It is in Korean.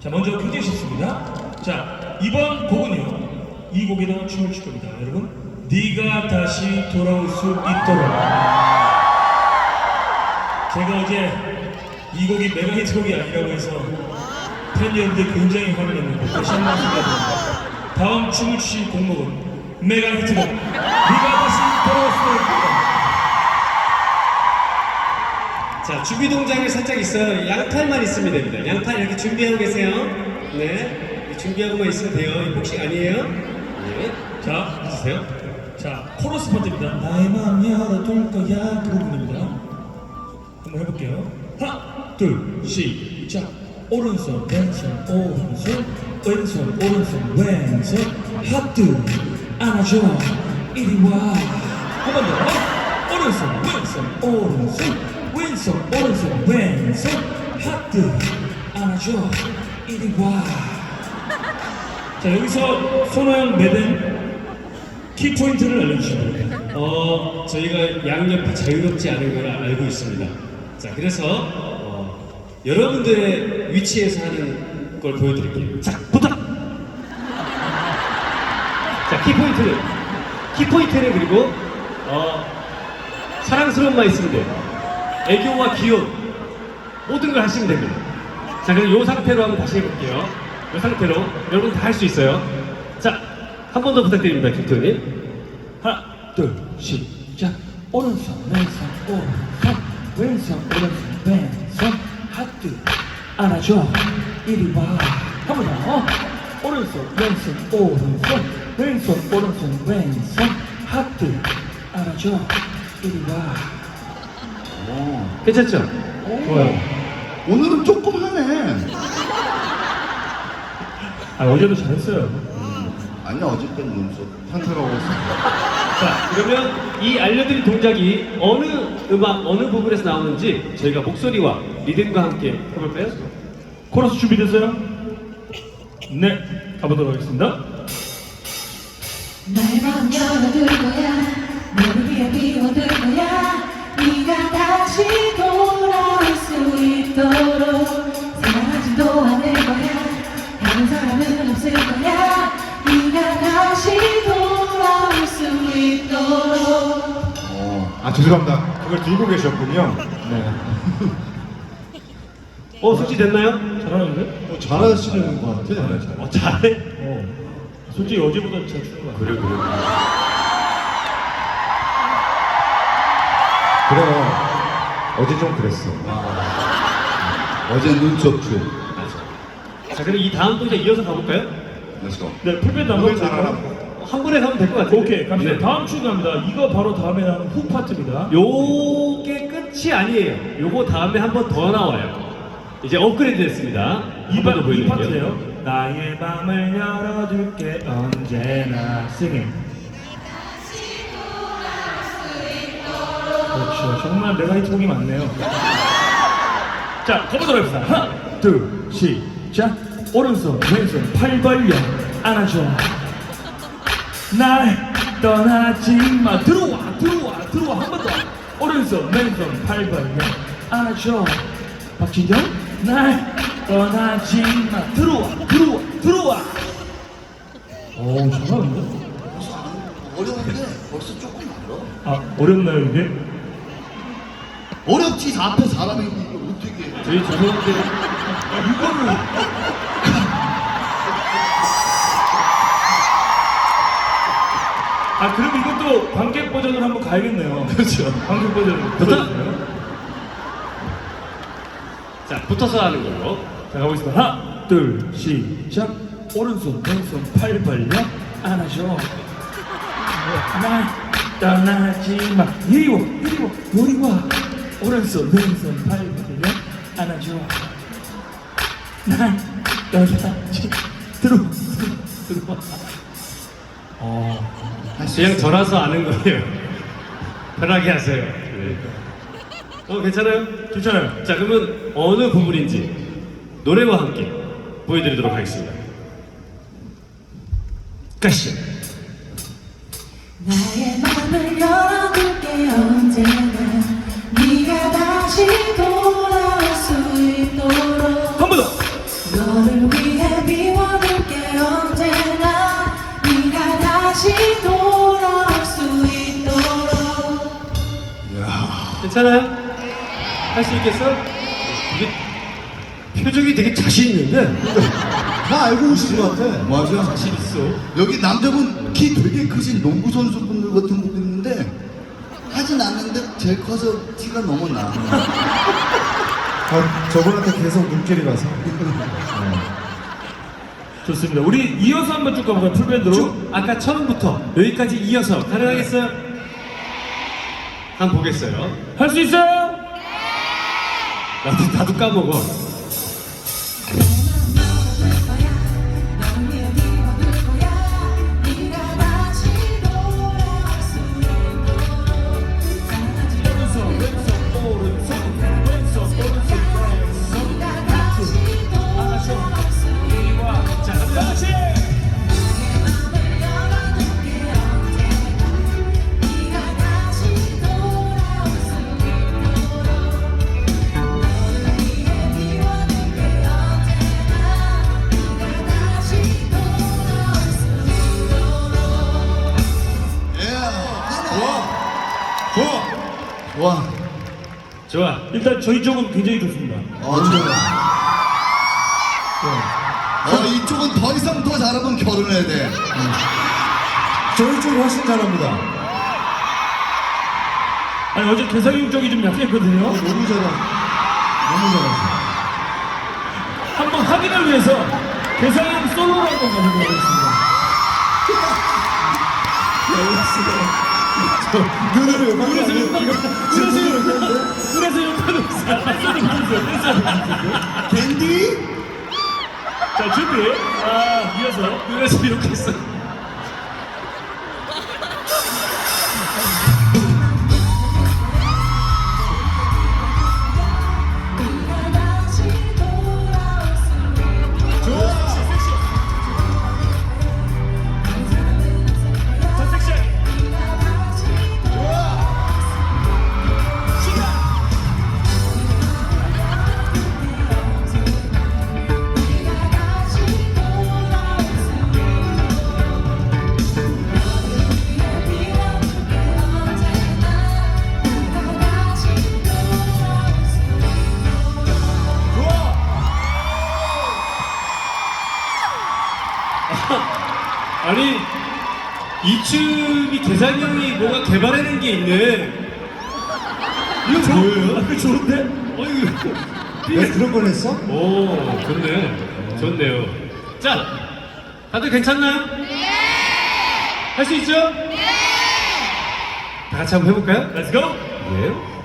자, 먼저 표제 싶습니다. 자, 이번 곡은요. 이 곡에다가 춤을 출 겁니다. 여러분, 네가 다시 돌아올 수 있도록. 제가 어제 이 곡이 메가 히트곡이 아니라고 해서 팬 여러분들 굉장히 화내는데 다시 한번 생각합니다. 다음 춤을 추실 곡목은 메가 히트곡 네가 다시 돌아올 수 있도록. 자, 준비 동작이 살짝 있어요. 양팔만 있으면 됩니다. 양팔 이렇게 준비하고 계세요. 네. 준비하고만 있으면 돼요. 이 복식 아니에요? 네. 자, 해주세요. 자, 코러스 파트입니다. 나의 마음 열어둘 거야. 그 부분입니다. 한번 해볼게요. 하나, 둘, 시작. 오른손, 왼손, 오른손, 왼손, 오른손, 왼손. 하트, 안아줘. 이리 와. 한 번 더. 오른손, 왼손, 오른손, 왼손, 오른손, 왼손. 하트, 안아줘. 이리 와. 자, 여기서 손호영 매든 키포인트를 알려주시면 됩니다. 어, 저희가 양옆이 자유롭지 않은 걸 알고 있습니다. 자, 그래서 어, 여러분들의 위치에서 하는 걸 보여드릴게요. 자, 부탁! 자, 키포인트는 키포인트는 그리고 어, 사랑스러움만 있으면 돼요. 애교와 귀여움 모든 걸 하시면 됩니다. 자, 그럼 이 상태로 한번 다시 해볼게요. 이 상태로 여러분 다 할 수 있어요. 자, 한 번 더 부탁드립니다, 김토님. 하나, 둘, 시작. 오른손, 왼손, 오른손, 왼손, 오른손, 왼손. 하트, 안아줘. 이리 와. 한 번 더. 오른손, 왼손, 오른손, 왼손, 오른손, 왼손. 하트, 안아줘. 이리 와. 괜찮죠? 좋아요. 오늘은 조금 하네. 아, 어제도 잘했어요. 아니야 어저께 눈썹 탄탄하고 자, 그러면 이 알려드린 동작이 어느 음악, 어느 부분에서 나오는지 저희가 목소리와 리듬과 함께 해볼까요? 코러스 준비됐어요? 네, 가보도록 하겠습니다. 나의 마음 열어둘 거야 너를 위해 비워둘 거야 네가 다시 돌아올 수 있도록 사랑하지도 않을 거야 다른 사람은 없을 거야 네가 다시 돌아올 수 있도록 어, 아 죄송합니다. 그걸 들고 계셨군요. 네. 어, 솔직히 됐나요? 잘하는데? 어, 잘하시는 것 같아요. 네, 어, 잘해? 어. 솔직히 어제보다 잘 추는 것 같아요. 그래, 그래. 그래. 어제 좀 그랬어. 어제 눈썹 춤. 자, 그럼 이 다음 동작 이어서 가볼까요? 렛츠고. 네, 풀밴드 한번 잘하나 해볼까요? 한 번에 가면 될 것 같아요. 오케이, 갑시다. 네. 다음 춤 갑니다. 이거 바로 다음에 나오는 훅 파트입니다. 요게 끝이 아니에요. 요거 다음에 한 번 더 나와요. 이제 업그레이드 됐습니다. 이, 한 파, 번더 이 보여드릴게요. 파트예요. 나의 밤을 열어둘게 언제나 singing. 그렇죠. 정말 내가 히트곡이 많네요. 자, 가보도록 합시다. 하나, 둘, 시작. 오른손, 왼손, 팔 벌려 안아줘. 날 떠나지 마. 들어와, 들어와, 들어와. 한 번 더. 오른손, 왼손, 팔 벌려 안아줘. 박진영, 날 떠나지 마. 들어와, 들어와, 들어와. 오, 잘하는데? 어려운데 벌써 조금 알아. 아, 어렵나요, 이게? 어렵지 앞에 사람이 이거 어떻게? 저희 죄송한데 이거를 아 그럼 이것도 관객 버전으로 한번 가야겠네요. 그렇죠. 관객 버전으로. 부탁! 자, 붙어서 하는 걸로. 자 가보겠습니다. 하나, 둘, 시작. 오른손, 왼손, 팔 벌려 안아줘. 날 떠나지 마. 이리 와, 이리 와, 이리 와. 오른손, 왼손, 팔 벌려 안아줘. 날 떠나지 들어와, 들어와. 어. 그냥 저라서 아는 거예요. 편하게 하세요. 네. 어, 괜찮아요? 괜찮아요. 자, 그러면 어느 부분인지 노래와 함께 보여드리도록 하겠습니다. 가시죠. 나의 맘을 열 괜찮아요? 할 수 있겠어? 이게 표정이 되게 자신 있는데 다 알고 오신 것 같아. 맞아. 자신 있어. 여기 남자분 키 되게 크신 농구 선수분들 같은 분 있는데 하진 않는데 제일 커서 티가 너무 나. 아, 저분한테 계속 눈길이 가서. 좋습니다. 우리 이어서 한번 쭉 가볼까요? 풀밴드로. 쭉 아까 처음부터 여기까지 이어서 가능하겠어요? 한 번 보겠어요. 할 수 있어요? 나도 나도 까먹어. 와. 좋아. 일단 저희 쪽은 굉장히 좋습니다. 어, 좋아. 어, 이쪽은 더 이상 더 잘하면 결혼해야 돼. 저희 쪽이 훨씬 잘합니다. 아니 어제 개성형 쪽이 좀 약했거든요. 너무 잘하. 너무 잘하죠. 한번 확인을 위해서 개성형 솔로로 한번 가보겠습니다. 눈으로 욕하는 거 아니에요? 눈으로 욕하는데? 그래서 욕하는 있어요. 캔디? 자 준비. 아 이어서 그래서 이렇게 했어. 이 춤이 대상이 형이 뭐가 개발해낸 게 있네. 이거 뭐예요? 그 좋은데? 어이구. 내가 그런 걸 했어? 오, 좋네. 좋네요. 자, 다들 괜찮나요? 네! 할 수 있죠? 네! 다 같이 한번 해볼까요? Let's go. 예.